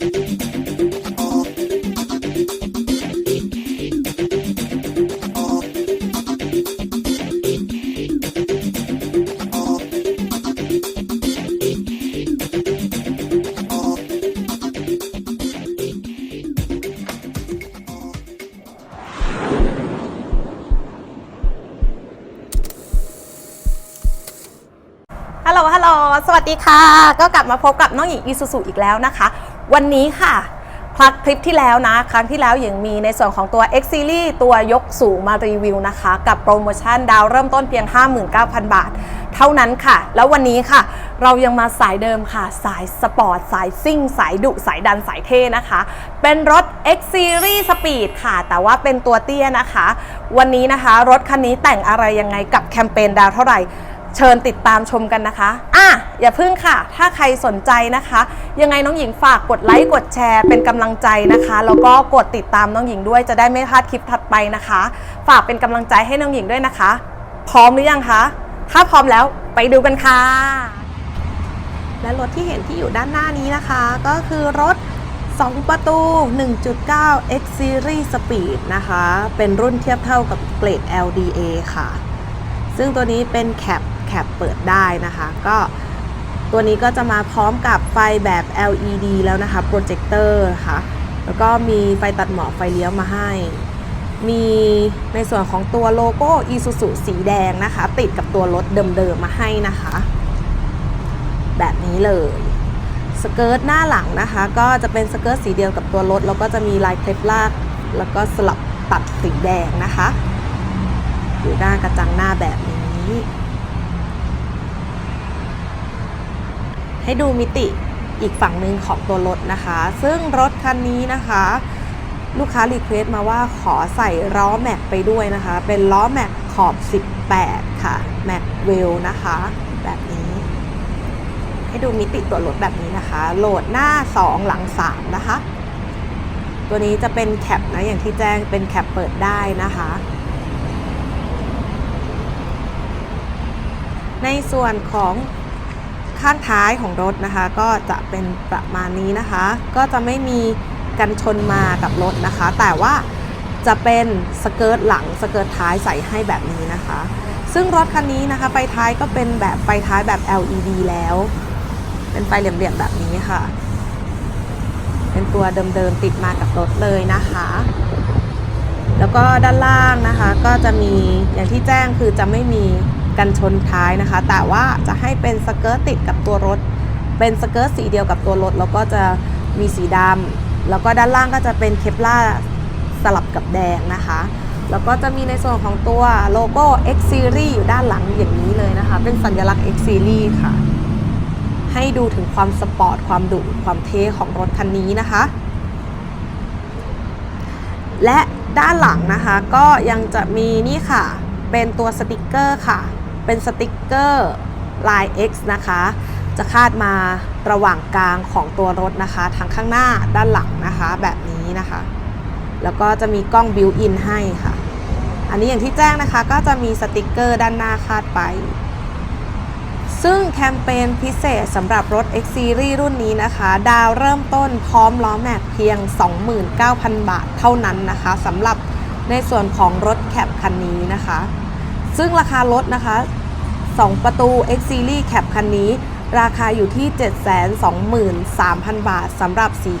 ฮัลโหล ฮัลโหล สวัสดีค่ะ ก็กลับมาพบกับน้องหญิงอีซูซูอีกแล้วนะคะ วันนี้ค่ะคลักคลิปที่แล้วนะ ครั้งที่แล้วหญิงมีในส่วนของตัว X Series ตัวยกสูงมารีวิวนะคะ กับโปรโมชั่นดาวเริ่มต้นเพียง 59,000 บาท เท่านั้นค่ะ แล้ววันนี้ค่ะ เรายังมาสายเดิมค่ะ สายสปอร์ต สายซิ่ง สายดุ สายดันสายเท่นะคะ เป็นรถ X Series Speed ค่ะ แต่ว่าเป็นตัวเตี้ยนะคะ วันนี้นะคะ รถคันนี้แต่งอะไรยังไงกับแคมเปญดาวเท่าไหร่ เชิญติดตามชมกันนะคะอะอย่าพึ่งค่ะ ถ้าใครสนใจนะคะ ยังไงน้องหญิงฝากกดไลค์กดแชร์เป็นกำลังใจนะคะ แล้วก็กดติดตามน้องหญิงด้วยจะได้ไม่พลาดคลิปถัดไปนะคะ ฝากเป็นกำลังใจให้น้องหญิงด้วยนะคะ พร้อมหรือยังคะถ้าพร้อมแล้วไปดูกันค่ะ และรถที่เห็นที่อยู่ด้านหน้านี้นะคะ ก็คือรถ 2 ประตู 1.9 X Series Speed นะคะ เป็นรุ่นเทียบเท่ากับเกรด LDA ค่ะ ซึ่งตัวนี้เป็นแคป แคปเปิดได้นะคะ ก็ตัวนี้ก็จะมาพร้อมกับไฟแบบ LED แล้วนะคะโปรเจคเตอร์ค่ะแล้วก็มีไฟตัดหมอกไฟเลี้ยวมาให้ มีในส่วนของตัวโลโก้ Isuzu สีแดงนะคะ ติดกับตัวรถเดิมๆมาให้นะคะ แบบนี้เลยสเกิร์ตหน้าหลังนะคะ ก็จะเป็นสเกิร์ตสีเดียวกับตัวรถ แล้วก็จะมีลายเคลปลากแล้วก็สลับตัดสีแดงนะคะ อยู่ด้านกระจังหน้าแบบนี้ ให้ดูมิติอีกฝั่งหนึ่งของตัวรถนะคะ ซึ่งรถคันนี้นะคะ ลูกค้ารีเควสต์มาว่าขอใส่ล้อแม็กไปด้วยนะคะ เป็นล้อแม็กขอบ 18 ค่ะแม็กเวลนะคะ แบบนี้ ให้ดูมิติตัวรถแบบนี้นะคะ โหลดหน้า 2 หลัง 3 นะคะ ตัวนี้จะเป็นแคปนะ อย่างที่แจ้งเป็นแคปเปิดได้นะคะในส่วนของ ข้างท้ายของรถนะคะ ก็จะเป็นประมาณนี้นะคะ ก็จะไม่มีกันชนมากับรถนะคะ แต่ว่าจะเป็นสเกิร์ตหลังสเกิร์ตท้ายใส่ให้แบบนี้นะคะ ซึ่งรถคันนี้นะคะไฟท้ายก็เป็นแบบไฟท้ายแบบ LED แล้ว เป็นไฟเหลี่ยมๆแบบนี้ค่ะ เป็นตัวเดิมๆติดมากับรถเลยนะคะ แล้วก็ด้านล่างนะคะ ก็จะมีอย่างที่แจ้งคือจะไม่มี กันชนท้ายนะคะ แต่ว่าจะให้เป็นสเกิร์ตติดกับตัวรถ เป็นสเกิร์ตสีเดียวกับตัวรถ แล้วก็จะมีสีดำแล้วก็ด้านล่างก็จะเป็นเคปล่าสลับกับแดงนะคะ แล้วก็จะมีในส่วนของตัวโลโก้ X Series อยู่ด้านหลังอย่างนี้เลยนะคะ เป็นสัญลักษณ์ X Series ค่ะ ให้ดูถึงความสปอร์ต ความดุ ความเท่ของรถคันนี้นะคะ และด้านหลังนะคะก็ยังจะมีนี่ค่ะ เป็นตัวสติกเกอร์ค่ะ เป็นสติกเกอร์ลาย X นะคะ จะคาดมาระหว่างกลางของตัวรถนะคะทั้งข้างหน้าด้านหลังนะคะแบบนี้นะคะ แล้วก็จะมีกล้องบิวอินให้ค่ะ อันนี้อย่างที่แจ้งนะคะก็จะมีสติกเกอร์ด้านหน้าคาดไป ซึ่งแคมเปญพิเศษสำหรับรถ X Series รุ่นนี้นะคะ ดาวเริ่มต้นพร้อมล้อแม็กเพียง 29,000 บาทเท่านั้นนะคะสำหรับในส่วนของรถแคปคันนี้นะคะ ซึ่งราคารถนะคะ 2 ประตู X Series แคปคันนี้ ราคาอยู่ที่ 723,000 บาทสำหรับสี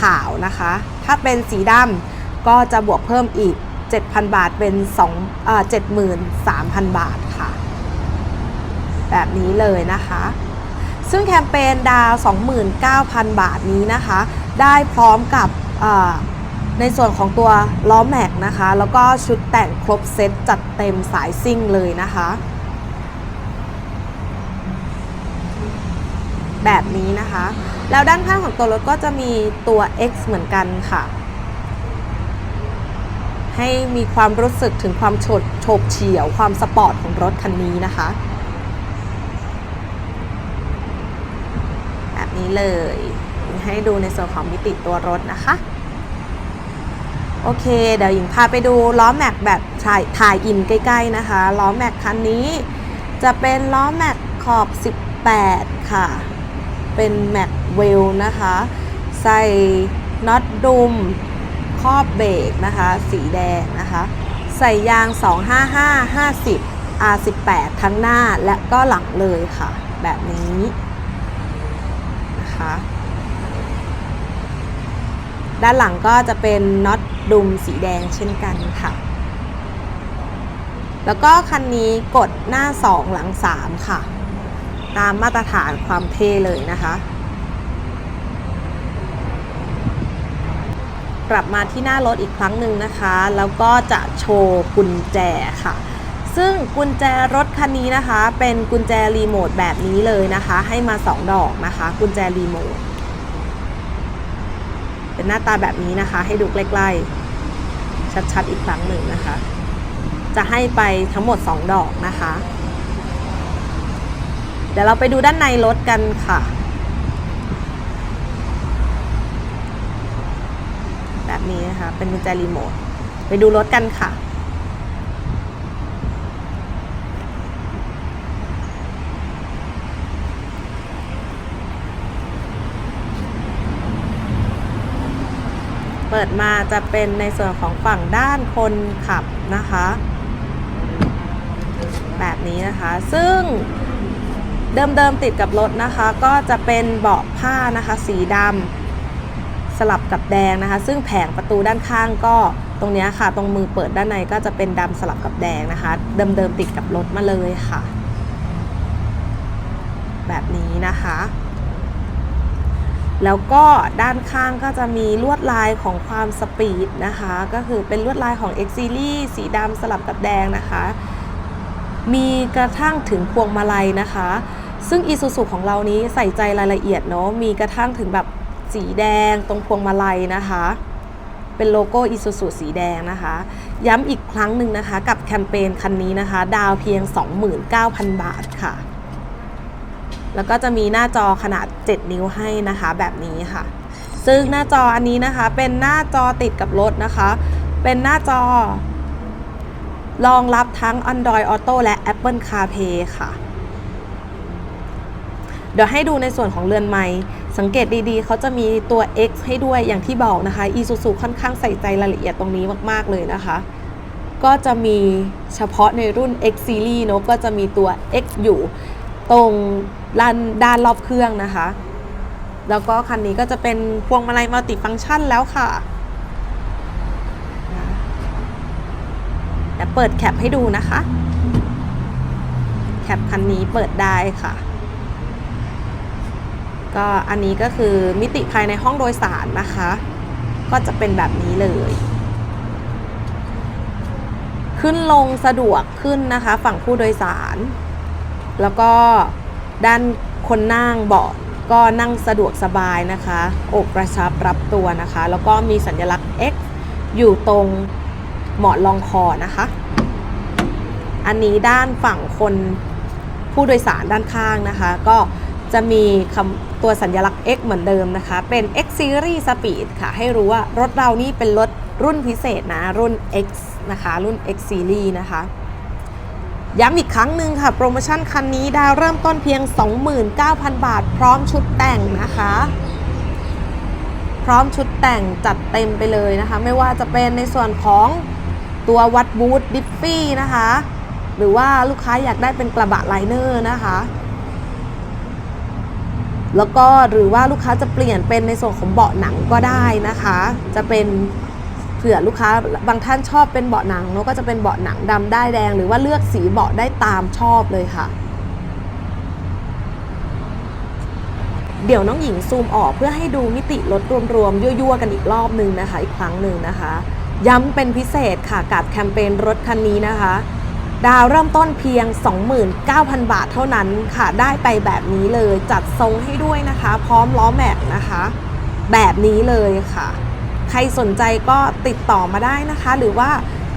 ขาวนะคะ ถ้าเป็นสีดำก็จะบวกเพิ่มอีก 7,000 บาทเป็น2เอ่อ73,000 บาทค่ะ แบบนี้เลยนะคะ ซึ่งแคมเปญดาว 29,000 บาทนี้นะคะ ได้พร้อมกับในส่วนของตัวล้อแม็กนะคะ แล้วก็ชุดแต่งครบเซตจัดเต็มสายซิ่งเลยนะคะ แบบนี้นะคะ แล้วด้านข้างของตัวรถก็จะมีตัว X เหมือนกันค่ะ ให้มีความรู้สึกถึงความโฉดโฉบเฉี่ยวความสปอร์ตของรถคันนี้นะคะ แบบนี้เลยให้ดูในส่วนของมิติตัวรถนะคะโอเค เดี๋ยวหญิงพาไปดูล้อแม็กแบบถ่ายถ่ายอินใกล้ ๆ นะคะ ล้อแม็กคันนี้จะเป็นล้อแม็กขอบ 18 ค่ะ เป็นแม็กเวลนะคะ ใส่น็อตดุมครอบเบรกนะคะ สีแดงนะคะ ใส่ยาง 255 50 R18 ทั้งหน้าและก็หลังเลยค่ะ แบบนี้นะคะด้านหลังก็จะเป็นน็อตดุมสีแดงเช่นกันค่ะ แล้วก็คันนี้กดหน้า 2 หลัง 3 ค่ะ ตามมาตรฐานความเท่เลยนะคะ กลับมาที่หน้ารถอีกครั้งหนึ่งนะคะ แล้วก็จะโชว์กุญแจค่ะ ซึ่งกุญแจรถคันนี้นะคะ เป็นกุญแจรีโมทแบบนี้เลยนะคะ ให้มา 2 ดอกนะคะ กุญแจรีโมท เป็นหน้าตาแบบนี้นะคะ ให้ดูใกล้ๆ ชัดๆอีกครั้งหนึ่งนะคะ จะให้ไปทั้งหมด 2 ดอกนะคะ ดี๋ยวเราไปดูด้านในรถกันค่ะ แบบนี้นะคะ เป็นกุญแจรีโมท ไปดูรถกันค่ะเปิดมาจะเป็นในส่วนของฝั่งด้านคนขับนะคะ แบบนี้นะคะ ซึ่ง เดิมๆติดกับรถนะคะ ก็จะเป็นเบาะผ้านะคะ สีดำสลับกับแดงนะคะ ซึ่งแผงประตูด้านข้างก็ตรงนี้ค่ะ ตรงมือเปิดด้านในก็จะเป็นดำสลับกับแดงนะคะ เดิมๆติดกับรถมาเลยค่ะ แบบนี้นะคะแล้วก็ด้านข้างก็จะมีลวดลายของความสปีดนะคะ ก็คือเป็นลวดลายของ X Series สีดำสลับกับแดงนะคะ มีกระทั่งถึงพวงมาลัยนะคะ ซึ่ง Isuzu ของเรานี้ใส่ใจรายละเอียดเนาะมีกระทั่งถึงแบบสีแดงตรงพวงมาลัยนะคะ เป็นโลโก้ Isuzu สีแดงนะคะ ย้ำอีกครั้งหนึ่งนะคะกับแคมเปญคันนี้นะคะ ดาวเพียง 29,000 บาทค่ะ แล้วก็จะมีหน้าจอขนาด 7 นิ้วให้นะคะแบบนี้ค่ะ ซึ่งหน้าจออันนี้นะคะ เป็นหน้าจอติดกับรถนะคะ เป็นหน้าจอรองรับทั้ง Android Auto และ Apple CarPlay ค่ะ เดี๋ยวให้ดูในส่วนของเรือนไม้สังเกตดีๆ เขาจะมีตัว X ให้ด้วยอย่างที่บอกนะคะ Isuzu ค่อนข้างใส่ใจรายละเอียดตรงนี้มากๆเลยนะคะ ก็จะมีเฉพาะในรุ่น X Series เนอะก็จะมีตัว X อยู่ตรงด้านด้านรอบเครื่องนะคะ แล้วก็คันนี้ก็จะเป็นพวงมาลัยมัลติฟังก์ชันแล้วค่ะเดี๋ยวเปิดแคปให้ดูนะคะ แคปคันนี้เปิดได้ค่ะ ก็อันนี้ก็คือมิติภายในห้องโดยสารนะคะ ก็จะเป็นแบบนี้เลย ขึ้นลงสะดวกขึ้นนะคะ ฝั่งผู้โดยสาร แล้วก็ด้านคนนั่งเบาะก็นั่งสะดวกสบายนะคะอกกระชับรับตัวนะคะ แล้วก็มีสัญลักษณ์ X อยู่ตรงเหมาะรองคอนะคะ อันนี้ด้านฝั่งคนผู้โดยสารด้านข้างนะคะ ก็ จะมีคำตัวสัญลักษณ์ X เหมือนเดิมนะคะ เป็น X Series Speed ค่ะ ให้รู้ว่ารถเรานี่เป็นรถรุ่นพิเศษนะ รุ่น X นะคะ รุ่น X Series นะคะ ย้ำอีกครั้งหนึ่งค่ะ โปรโมชั่นคันนี้ดาวเริ่มต้นเพียง 29,000 บาท พร้อมชุดแต่งนะคะ พร้อมชุดแต่งจัดเต็มไปเลยนะคะ ไม่ว่าจะเป็นในส่วนของตัววัดบูทดิฟฟี่นะคะ หรือว่าลูกค้าอยากได้เป็นกระบะไลเนอร์นะคะ แล้วก็หรือว่าลูกค้าจะเปลี่ยนเป็นในส่วนของเบาะหนังก็ได้นะคะ จะเป็นเผื่อลูกค้าบางท่านชอบเป็นเบาะหนังเนอะก็จะเป็นเบาะหนังดำได้แดง หรือว่าเลือกสีเบาะได้ตามชอบเลยค่ะ เดี๋ยวน้องหญิงซูมออกเพื่อให้ดูมิติรถรวมๆยั่วๆกันอีกรอบหนึ่งนะคะ อีกครั้งหนึ่งนะคะ ย้ำเป็นพิเศษค่ะกับแคมเปญรถคันนี้นะคะ ดาวเริ่มต้นเพียง 29,000 บาทเท่านั้นค่ะ ได้ไปแบบนี้เลยจัดทรงให้ด้วยนะคะ พร้อมล้อแม็กนะคะ แบบนี้เลยค่ะ ใครสนใจก็ติดต่อมาได้นะคะ หรือว่า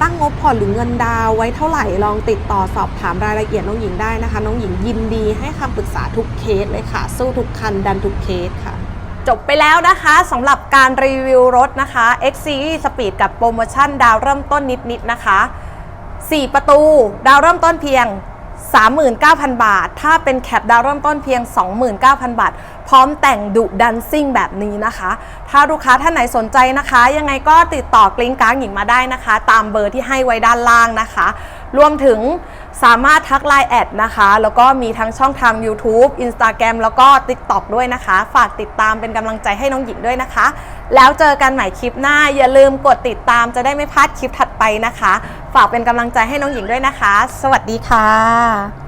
ตั้งงบผ่อนหรือเงินดาวไว้เท่าไหร่ลองติดต่อสอบถามรายละเอียดน้องหญิงได้นะคะ น้องหญิงยินดีให้คำปรึกษาทุกเคสเลยค่ะ สู้ทุกคันดันทุกเคสค่ะจบไปแล้วนะคะสำหรับการรีวิวรถนะคะ X Series Speed กับโปรโมชั่นดาวเริ่มต้นนิดๆนะคะ 4 ประตู ดาวเริ่มต้นเพียง 39,000 บาท ถ้าเป็นแคปดาวเริ่มต้นเพียง 29,000 บาทพร้อมแต่งดุดันซิ่งแบบนี้นะคะ ถ้าลูกค้าท่านไหนสนใจนะคะ ยังไงก็ติดต่อกลิ้งก้างหญิงมาได้นะคะ ตามเบอร์ที่ให้ไว้ด้านล่างนะคะ รวมถึงสามารถทักไลน์แอดนะคะ แล้วก็มีทั้งช่องทาง YouTube Instagram แล้วก็ TikTok ด้วยนะคะ ฝากติดตามเป็นกำลังใจให้น้องหญิงด้วยนะคะ แล้วเจอกันใหม่คลิปหน้า อย่าลืมกดติดตามจะได้ไม่พลาดคลิปถัดไปนะคะ ฝากเป็นกำลังใจให้น้องหญิงด้วยนะคะ สวัสดีค่ะ